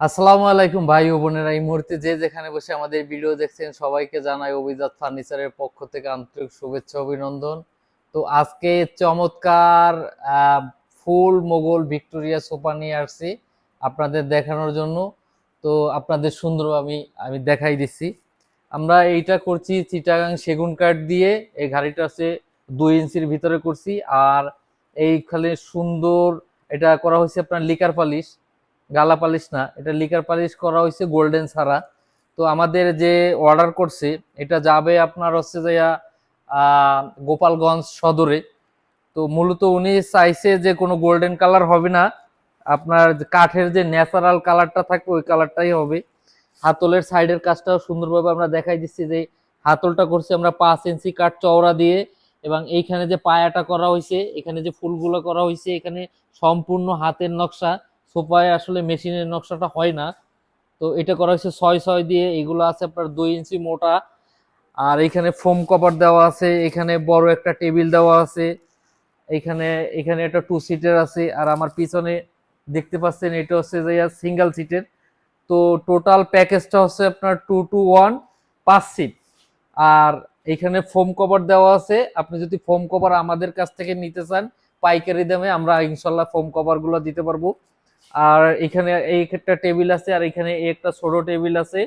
আসসালামু আলাইকুম ভাই ও বোনেরা। এই মুহূর্তে যে যেখানে বসে আমাদের ভিডিও দেখছেন, সবাইকে জানাই অভিজাত ফার্নিচারের পক্ষ থেকে আন্তরিক শুভেচ্ছা, অভিনন্দন। তো আজকে চমৎকার ফুল মোগল ভিক্টোরিয়া সোফা নিয়ে আসছি আপনাদের দেখানোর জন্য। তো আপনাদের সুন্দর আমি আমি দেখাই দিচ্ছি। আমরা এইটা করছি চিটাগাং সেগুন কাঠ দিয়ে। এই গাড়িটা আছে দুই ইঞ্চির ভিতরে করছি। আর এইখানে সুন্দর, এটা করা হয়েছে আপনার লিকার পালিশ। গালা পালিশ না, এটা লিকার পালিশ করা হয়েছে গোল্ডেন ছাড়া। তো আমাদের যে অর্ডার করছে, এটা যাবে আপনার হচ্ছে যাইয়া গোপালগঞ্জ সদরে। তো মূলত উনি চাইছে যে কোনো গোল্ডেন কালার হবে না। আপনার কাঠের যে ন্যাচারাল কালারটা থাকবে ওই কালারটাই হবে। হাতলের সাইডের কাজটাও সুন্দরভাবে আমরা দেখাই দিচ্ছি যে, হাতলটা করছি আমরা পাঁচ ইঞ্চি কাঠ চওড়া দিয়ে এবং এইখানে যে পায়াটা করা হয়েছে, এখানে যে ফুলগুলো করা হয়েছে, এখানে সম্পূর্ণ হাতের নকশা। সোফায় আসলে মেশিনের নকশাটা হয় না। তো এটা করা হয়েছে ছয় ছয় দিয়ে, এগুলো আছে আপনার দুই ইঞ্চি মোটা। আর এখানে ফোম কভার দেওয়া আছে, এখানে বড় একটা টেবিল দেওয়া আছে। এখানে এখানে একটা টু সিটের আছে, আর আমার পিছনে দেখতে পাচ্ছেন এটা হচ্ছে যে সিঙ্গেল সিটের তো টোটাল প্যাকেজটা হচ্ছে আপনার টু টু ওয়ান পাঁচ সিট আর এখানে ফোম কভার দেওয়া আছে, আপনি যদি ফোম কভার আমাদের কাছ থেকে নিতে চান, পাইকারি দামে আমরা ইনশাল্লাহ ফোম কভারগুলো দিতে পারব। আর এখানে এই একটা টেবিল আছে, আর এখানে একটা ছোট টেবিল আছে,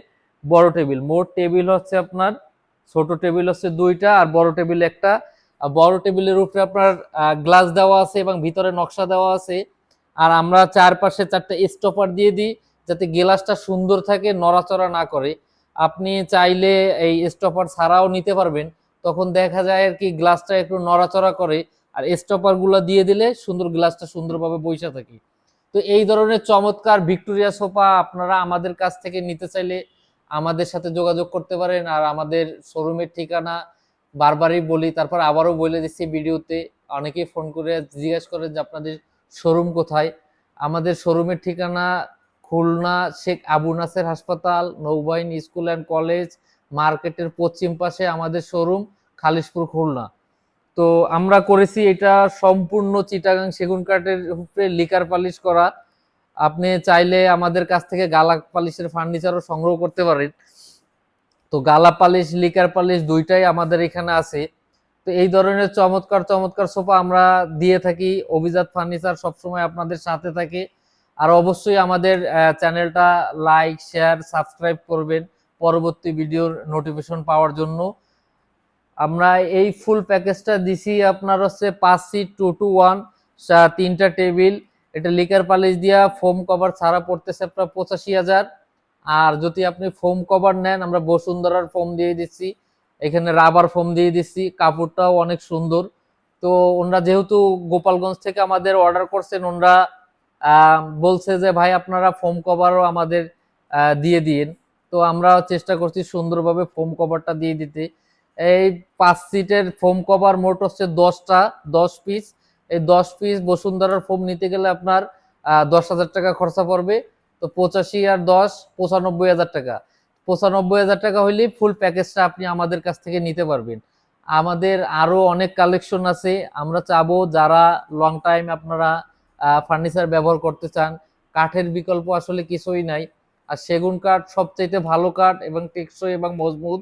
বড় টেবিল। মোট টেবিল হচ্ছে আপনার, ছোট টেবিল হচ্ছে দুইটা, আর বড় টেবিল একটা। বড় টেবিলের উপরে আপনার গ্লাস দেওয়া আছে এবং ভিতরে নকশা দেওয়া আছে। আর আমরা চারপাশে চারটে স্টপার দিয়ে দিই, যাতে গ্লাসটা সুন্দর থাকে, নড়াচড়া না করে। আপনি চাইলে এই স্টপার ছাড়াও নিতে পারবেন। তখন দেখা যায় আর কি গ্লাসটা একটু নড়াচড়া করে, আর স্টপারগুলো দিয়ে দিলে সুন্দর গ্লাসটা সুন্দরভাবে বৈশা থাকে। তো এই ধরনের চমৎকার ভিক্টোরিয়া সোফা আপনারা আমাদের কাছ থেকে নিতে চাইলে আমাদের সাথে যোগাযোগ করতে পারেন আর আমাদের শোরুমের ঠিকানা বারবারই বলি, তারপর আবারও বলে দিচ্ছি ভিডিওতে। অনেকেই ফোন করে জিজ্ঞেস করেন যে আপনাদের শোরুম কোথায়? আমাদের শোরুমের ঠিকানা খুলনা শেখ আবু নাসের হাসপাতাল, নৌবাহিনী স্কুল অ্যান্ড কলেজ, মার্কেটের পশ্চিম পাশে আমাদের শোরুম, খালিশপুর খুলনা। তো আমরা করেছি এটা সম্পূর্ণ চিটাগাং সেগুন কাঠের উপরে লিকার পালিশ করা। আপনি চাইলে আমাদের কাছ থেকে গালা পালিশের ফার্নিচারও সংগ্রহ করতে পারেন। তো গালা পালিশ, লিকার পালিশ দুইটাই আমাদের এখানে আছে। তো এই ধরনের চমৎকার চমৎকার সোফা আমরা দিয়ে থাকি। অভিজাত ফার্নিচার সবসময় আপনাদের সাথে থাকে। আর অবশ্যই আমাদের চ্যানেলটা লাইক শেয়ার সাবস্ক্রাইব করবেন। পরবর্তী ভিডিওর নোটিফিকেশন পাওয়ার জন্য। আমরা এই ফুল প্যাকেজটা দিছি আপনার হচ্ছে পাঁচ সিট টু টু ওয়ান তিনটা টেবিল এটা লিকার পালিশ দিয়া ফোম কভার ছাড়া পড়তেছে আপনার পঁচাশি হাজার। আর যদি আপনি ফোম কভার নেন, আমরা বসুন্ধরার ফোম দিয়ে দিচ্ছি। এখানে রাবার ফোম দিয়ে দিচ্ছি, কাপড়টাও অনেক সুন্দর। তো ওনারা যেহেতু গোপালগঞ্জ থেকে আমাদের অর্ডার করছেন, ওনারা বলছে যে, ভাই, আপনারা ফোম কভারও আমাদের দিয়ে দিন তো আমরা চেষ্টা করছি সুন্দরভাবে ফোম কভারটা দিয়ে দিতে। এই পাঁচ সিটের ফোম কভার মোট হচ্ছে দশটা, দশ পিস এই দশ পিস বসুন্ধরার ফোম নিতে গেলে আপনার দশ হাজার টাকা খরচা পড়বে। তো পঁচাশি আর দশ, পঁচানব্বই হাজার টাকা। পঁচানব্বই হাজার টাকা হইলে ফুল প্যাকেজটা আপনি আমাদের কাছ থেকে নিতে পারবেন। আমাদের আরও অনেক কালেকশন আছে। আমরা চাবো যারা লং টাইম আপনারা ফার্নিচার ব্যবহার করতে চান। কাঠের বিকল্প আসলে কিছুই নাই। আর সেগুন কাঠ সবচাইতে ভালো কাঠ এবং টেকসই এবং মজবুত।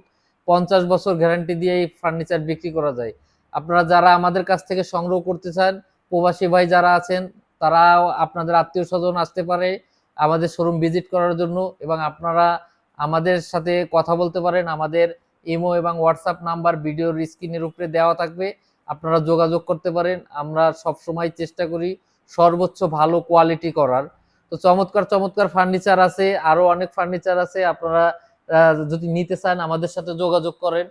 পঞ্চাশ বছর গ্যারান্টি দিয়ে এই ফার্নিচার বিক্রি করা যায়। আপনারা যারা আমাদের কাছ থেকে সংগ্রহ করতে চান, প্রবাসী ভাই যারা আছেন তারা আপনাদের আত্মীয় স্বজন আসতে পারে আমাদের শোরুম ভিজিট করার জন্য এবং আপনারা আমাদের সাথে কথা বলতে পারেন। আমাদের ইমো এবং হোয়াটসঅ্যাপ নাম্বার ভিডিওর স্ক্রিনের উপরে দেওয়া থাকবে। আপনারা যোগাযোগ করতে পারেন। আমরা সব সময় চেষ্টা করি সর্বোচ্চ ভালো কোয়ালিটি করার। তো চমৎকার চমৎকার ফার্নিচার আছে আরও অনেক ফার্নিচার আছে। আপনারা যদি নিতে চান, আমাদের সাথে যোগাযোগ করেন।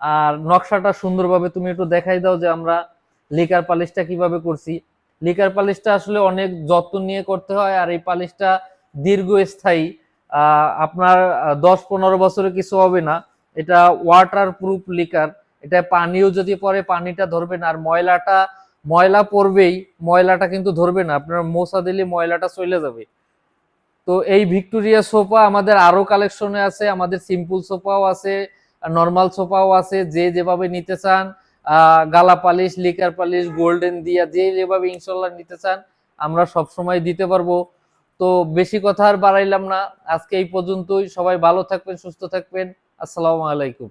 আর নকশাটা সুন্দরভাবে তুমি একটু দেখাই দাও যে আমরা লিকার পালিশটা কীভাবে করছি। লিকার পালিশটা আসলে অনেক যত্ন নিয়ে করতে হয়, আর এই পালিশটা দীর্ঘস্থায়ী। আপনার দশ পনেরো বছরে কিছু হবে না। এটা ওয়াটার প্রুফ লিকার। এটা পানিও যদি পরে পানিটা ধরবে না আর ময়লাটা, ময়লা পড়বেই ময়লাটা কিন্তু ধরবে না। আপনার মোছা দিলে ময়লাটা চলে যাবে। তো এই ভিক্টোরিয়া সোফা আমাদের আরও কালেকশনে আছে, আমাদের সিম্পল সোফাও আছে নর্মাল সোফাও আছে, যে যেভাবে নিতে চান গালা পালিশ লিকার পালিশ গোল্ডেন দিয়া, যে যেভাবে ইনশাল্লাহ নিতে চান, আমরা সব সময় দিতে পারব। তো বেশি কথা আর বাড়াইলাম না, আজকে এই পর্যন্তই, সবাই ভালো থাকবেন, সুস্থ থাকবেন, আসসালামু আলাইকুম।